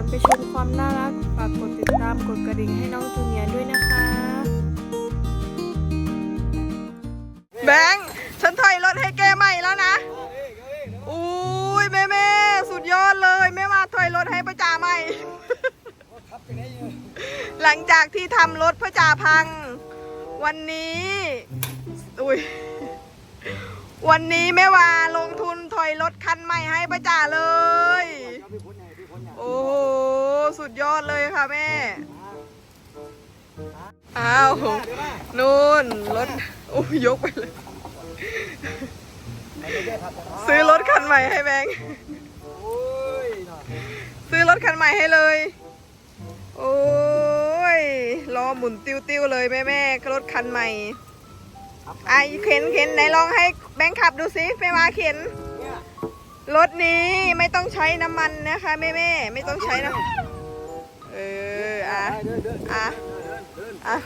อนไปชมความน่ารักฝากกดติดตามกดกระดิ่งให้น้องจูเนียร์ด้วยนะคะ แบงค์ฉันถอยรถให้แกใหม่แล้วนะ อุ้ยแม่แม่สุดยอดเลยแม่มาถอยรถให้ประจ่าใหม่ หลังจากที่ทำรถประจ่าพัง วันนี้ อุ้ยวันนี้แม่วาลงทุนถอยรถคันใหม่ให้ประจ่าเลย โอ้โห สุดยอดเลยค่ะแม่ อ้าว นู่นรถโอ้ยยกไปเลย ซื้อรถคันใหม่ให้แบงค์ซื้อรถคันใหม่ให้เลย โอ้ยล้อหมุนติ้วๆเลยแม่แม่รถคันใหม่ไอเข็นเข็นไหนลองให้แบงค์ขับดูสิไปมาเข็น รถนี้ไม่ต้องใช้น้ำมันนะคะแม่แม่ๆไม่ต้องใช้นะเอออะอะอะ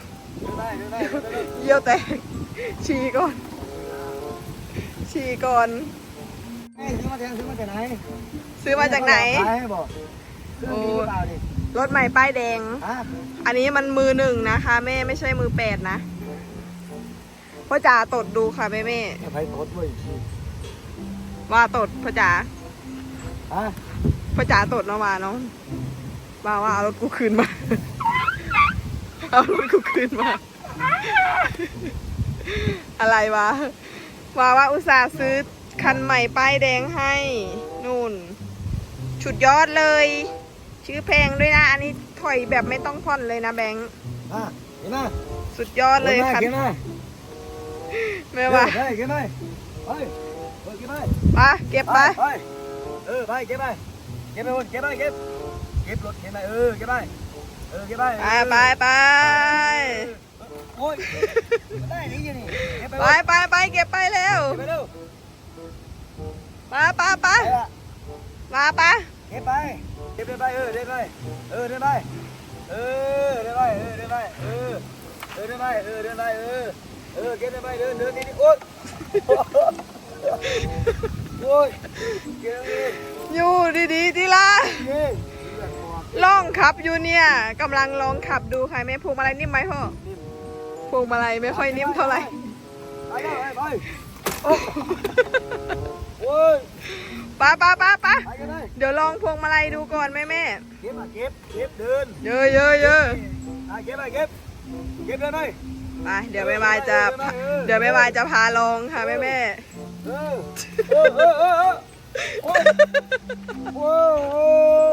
เยี่ยวแตกฉี่ก่อน ฉี่ก่อนซื้อมาแทนซื้อมาจากไหน ซื้อมาจากไหนขายให้บอกเครื่องดีหรือเปล่าดิรถใหม่ป้ายแดงฮะอันนี้มันมือหนึ่งนะคะแม่ไม่ใช่มือแปดนะพ่อจ๋าตดดูค่ะแม่แม่จะไปตดด้วย ว่าตดพ่อจ๋าฮะพ่อจ๋าตดเนาะว่าเนาะว่าว่าเอารถกูคืนมา เอารถกูคืนมา อะไรวะ ว่าว่าอุตส่าห์ซื้อคันใหม่ป้ายแดงให้ นู่น ชุดยอดเลย ชื่อเพลงด้วยนะ อันนี้ถอยแบบไม่ต้องผ่อนเลยนะแบงค์ฮะเห็นไหมสุดยอดเลยคันเห็นไหมแม่ว่าเฮ้ยเห็นไหมเฮ้ย เฮ้ยเก็บไปไปเก็บไป ไปเออไปเก็บไปเก็บไปคนเก็บไปเก็บเก็บรถเก็บไปเออเก็บไปเออเก็บไปไปไปไปโอ้ยได้นี่ยังนี่เก็บไปไปไปไปเก็บไปเร็วเก็บไปเร็วไปไปไปไปละมาไปเก็บไปเก็บไปเออเดินไปเออเดินไปเออเดินไปเออเดินไปเออเออเดินไปเออเดินไปเออเออเก็บไปเดินเดินนี่โอ๊ย โอ๊ยเก็บไปอยู่ดีๆทีละเย้ลองขับอยู่เนี่ยกำลังลองขับดูค่ะแม่พวงมาลัยนิ่มไหมพ่อพวงมาลัยไม่ค่อยนิ่มเท่าไหร่ไปไปไปโอ้โอ้ยปไปไปไปไปกันเลยเดี๋ยวลองพวงมาลัยดูก่อนแม่แม่เก็บมาเก็บเก็บเดินเยอะเยอะเยอะอะเก็บไปเก็บเก็บเดินไปไปเดี๋ยวแม่วายจะเดี๋ยวแม่วายจะพาลองค่ะแม่แม่ เออเออเออเออโอ้ยโอ้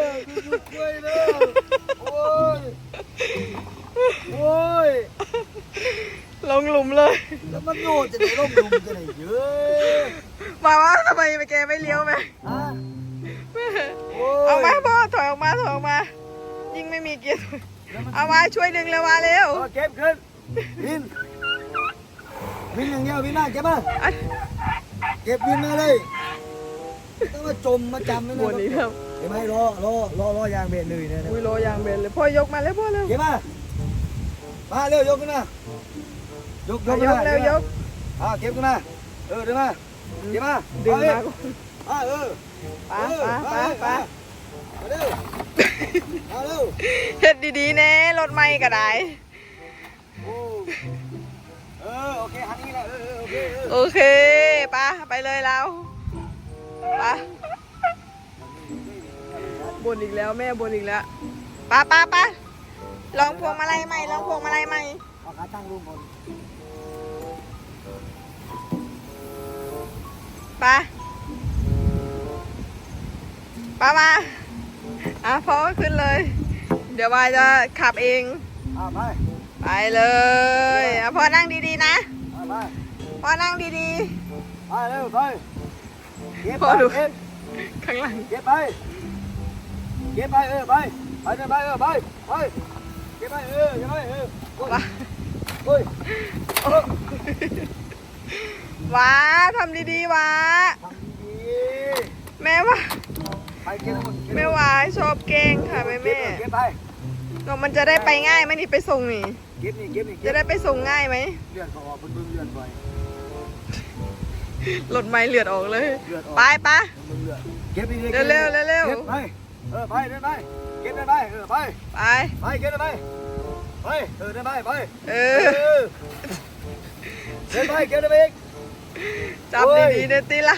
ยดูกล้วยเลยโอ้ยโอ้ยลงหลุมเลย แล้วมันโง่จะได้ร่มรุมจะได้เยอะมาว่าทำไมแกไม่เลี้ยวไหมฮะอ้ยเอามาพ่อถอยออกมาถอยออกมา ยิ่งไม่มีเกียร์เอามาช่วยดึงเร็วมาเร็วเก็บขึ้นวินวินอย่างเดียววินหน้าเก็บมาอะ เก็บวินมาเลยไม่ต้องมาจมมาจำนะบนนี้ครับเห็นไหมรอรอรอรอยางเบรเลยเนี่ยนะอุ้ยโลยางเบนเลยพ่อยกมาแล้วพ่อเร็วเก็บมามาเร็วยกขึ้นมายกยกยกเร็วยกอ่าเก็บขึ้นมาเออเดินมาเก็บมาดึงเอมาก่อนอ่าเออไปไปไปไปมาเร็วมาเร็วเฮ็ดดีๆแน่รถไม่ก็ได้โอ้เออโอเคหันนี้แหละเออเออโอเคเออโอเคไปไป เลยเราไปบนอีกแล้วแม่บนอีกแล้วไปไปไปลองพวงมาลัยใหม่ลองพวงมาลัยใหม่เอาขาตั้งรูปบนไปไปมาอะพอขึ้นเลย เดี๋ยววายจะขับเองอ่าไปไปเลยอะพ่อนั่งดีๆนะไปไปพ่อนั่งดี ไปเร็วไปเก็บพไปอดูเก็บๆข้างหลังเก็บไปเก็บไปเออไปไปเดินไปเออไปไปเก็บไปเออเก็บไปเออโอ้ยว้าโอ้ยว้าทำดีๆว้าทำดีแม่ว่าๆไปเก็บทั้งหมดเก็บแม่วาชอบเก่งค่ะแม่แม่เก็บไปก็มันจะได้ไปง่ายไหมนี่ไปส่งนี่เก็บนี่เก็บนี่เก็จะบได้ไปส่งง่ายไหมเลือดเขาออกเบิ่งเลือดไป รถไม้เลือดออกเลย เลือดออก ไปปะเบิ่งเลือดเก็บนี่เร็วๆเร็วๆ ก็บไป เออไปเดินไป เก็บเดินไป เออไป ไป ไปเก็บเดินไป ไป เออเดินไปไปเอเอออเดินไปเก็บเดินไปอีก จับดีๆเนติล่ะ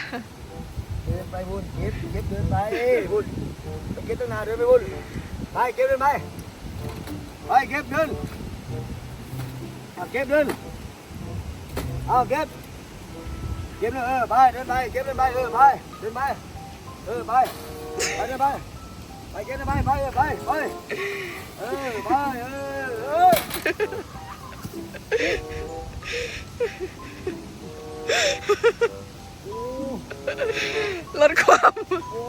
เดินไปบุญเก็บเก็บเดินไปบุญไปเก็บตั้งนานเดินไปบุญไปเก็บเดินไปไปเก็บเดินเอาเก็บเดินเอาเก็บเก็บเดินเออไปเดินไปเก็บเดินไปเออไปเดินไปเออไปไปเดินไปไปเก็บเดินไปไปเออไปไปเออไปเออเออโอ้ลดความโอ้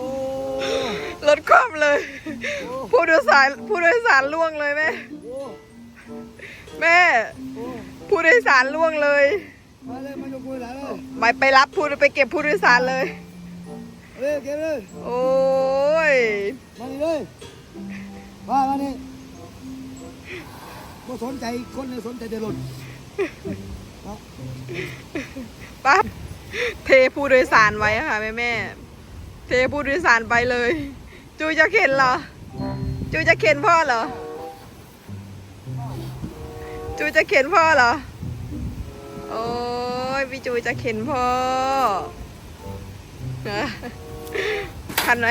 ลดความเลย ผู้โดยสารผู้โดยสารล่วงเลยแม่โอ้แม่โอ้ผู้โดยสารล่วงเลยมาเลยมายกมือหลังเลย ไปไปรับผู้ไปเก็บผู้โดยสารเลย เร็วเก็บเลยโอ้ย มานี่เลยมามานี่บ่สนใจคนเลยสนใจแต่รถเอาปั๊บเทผู้โดยสารไว้ค่ะแม่แม่เทผู้โดยสารไปเลย จูจะเข็นเหรอ จูจะเข็นพ่อเหรอ จูจะเข็นพ่อเหรอ โอ้ย พี่จูจะเข็นพ่อนะขันแหม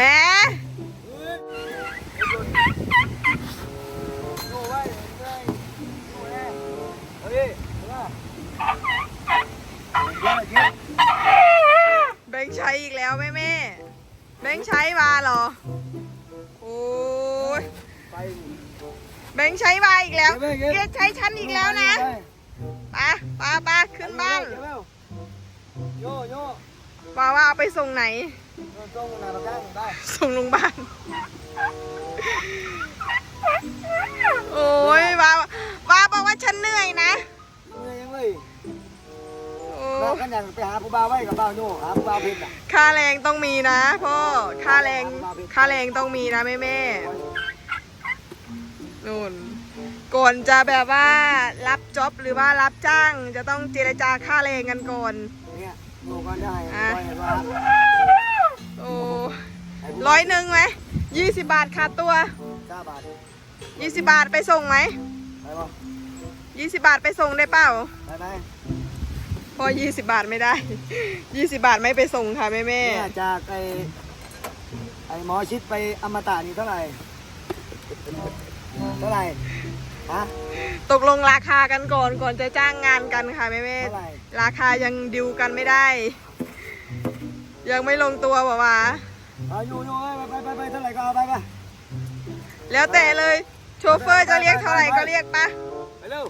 โอ้ไว้เลยโอ้แน่เฮ้ยมาเก็บเก็บแบงค์ใช้อีกแล้วแม่แม่แบงค์ใช้มาเหรอ โอ้ยไปแบงค์ใช้มาอีกแล้วเก็บไว้เก็บเกดใช้ฉันอีกแล้วนะไปไปไปขึ้นบ้านเก็บแล้วโยโย่ว่าว่าเอาไปส่งไหนตรงหน้าประกันได้ส่งโรงพยาบาล โอ้ยว่าว่าบอกว่าฉันเหนื่อยนะเมื่อยยังเลยโอ้เรากันอย่างไปหาผู้บ่าวไว้กับบ่าวโย่หาผู้บ่าวเพชรอะค่าแรงต้องมีนะพ่อ ค่าแรง ค่าแรงต้องมีนะแม่แม่นู่น ก่อนจะแบบว่ารับจ็อบหรือว่ารับจ้าง จะต้องเจรจาค่าแรงกันก่อน เนี่ยโย่กันได้อะไว้ว่าโอ้ร้อยหนึ่งไหมยี่สิบบาทขาดตัวเก้าบาทยี่สิบบาทไปส่งไหมไปบ่ยี่สิบบาทไปส่งได้เปล่า ไปไหมพอยี่สิบบาทไม่ได้ ยี่สิบบาทไม่ไปส่งค่ะแม่แม่เนี่ยจากไอ้ไอ้หมอชิดไปอมตะนี่เท่าไหร่ เท่าไหร่ ฮะ ตกลงราคากันก่อนก่อนจะจ้างงานกันค่ะแม่แม่เท่าไหร่ ราคายังดิวกันไม่ได้ ยังไม่ลงตัวบอกว่า เอาอยู่อยู่เอ้ยไปไปไปไปเท่าไหร่ก็เอาไปไปแล้วแต่เลย โชเฟอร์จะเรียกเท่าไหร่ก็เรียกปะไปเร็ว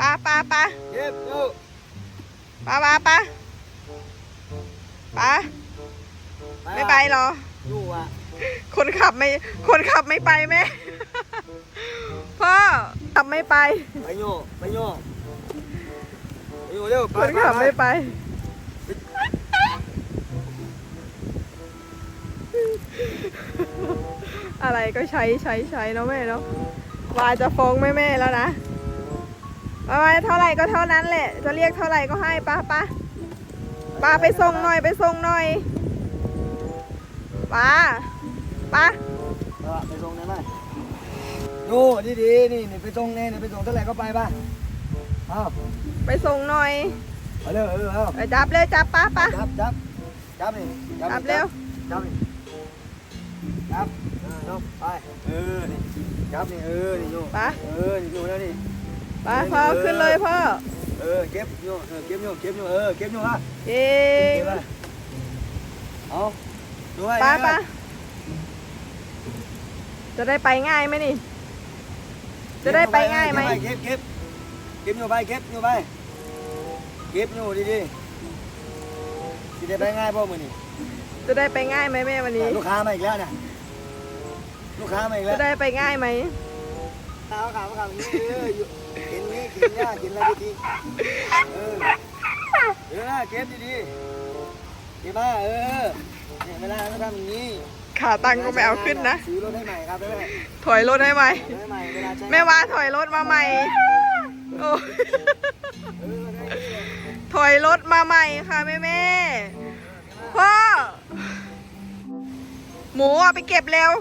ปะปะปะเก็บเร็วปะปะปะปะไม่ไปเหรอ อยู่อะคนขับไม่คนขับไม่ไปแม่ พ่อ ขับไม่ไปไปโย่ไปโย่ไปอยู่เร็วไปคนขับไม่ไป อะไรก็ใช้ใช้ใช้เนาะแม่เนาะวาจะฟ้องแม่แม่ๆแล้วนะเอาไว้เท่าไหร่ก็เท่านั้นแหละ จะเรียกเท่าไหร่ก็ให้ป้าป้าป้าไปส่งหน่อยไปส่งหน่อยป้าป้าเอาไปส่งได้ไหม ดูดีดีๆนี่นี่ไปส่งเนี่ยนี่ไปส่งเท่าไหร่ก็ไปป่ะเอาไปส่งหน่อยเอาเร็วเออเอาไปจับเร็วจับป้าป้าจับจับจับนี่จับเร็วจับนี่จับเออเนาะไปเออนี่จับนี่เออนี่โย่ป้าเออนี่อยู่แล้วนี่ป้าพ่อขึ้นเลยพ่อเออเก็บอยู่เออเก็บอยู่เก็บอยู่เออเก็บอยู่ฮะเก่งเก็บไปเอาด้วยป้านะป้าจะได้ไปง่ายไหมนี่ จะได้ไปง่ายไหม เก็บเก็บเก็บอยู่ไปเก็บอยู่ไปเก็บอยู่ดีๆสิได้ไปง่ายพ่อมือนี่จะได้ไปง่ายไหมแม่วันนี้ ลูกค้ามาอีกแล้วนะลูกค้ามาอีกแล้จะวได้ไปง่ายไหมขาวขาวขาวนี่เอออยู่กินนี่กินหญ้ากินอะไรดีๆเออเออเก็บดีๆเก็บมาเออเนี่ยเวลาเราทำอย่างนี้ ขาตังค์ก็ไม่เอาขึ้นนะ ซื้อรถให้ใหม่ครับแม่ถอยรถให้ไหมซื้อให้ใหม่เวลาใช้แม่ว่าถอยรถมาใหม่โอ้เออได้เลยถอยรถมาใหม่ค่ะแม่แม่พ่อ หมูเอาไปเก็บเร็ว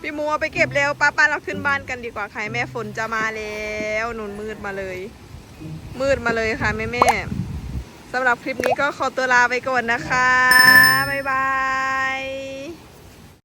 พี่มัวไปเก็บเร็วป้าป้าเราขึ้นบ้านกันดีกว่าค่ะแม่ฝนจะมาแล้วหนุนมืดมาเลย มืดมาเลยค่ะแม่แม่ๆสำหรับคลิปนี้ก็ขอตัวลาไปก่อนนะคะ บ๊ายบาย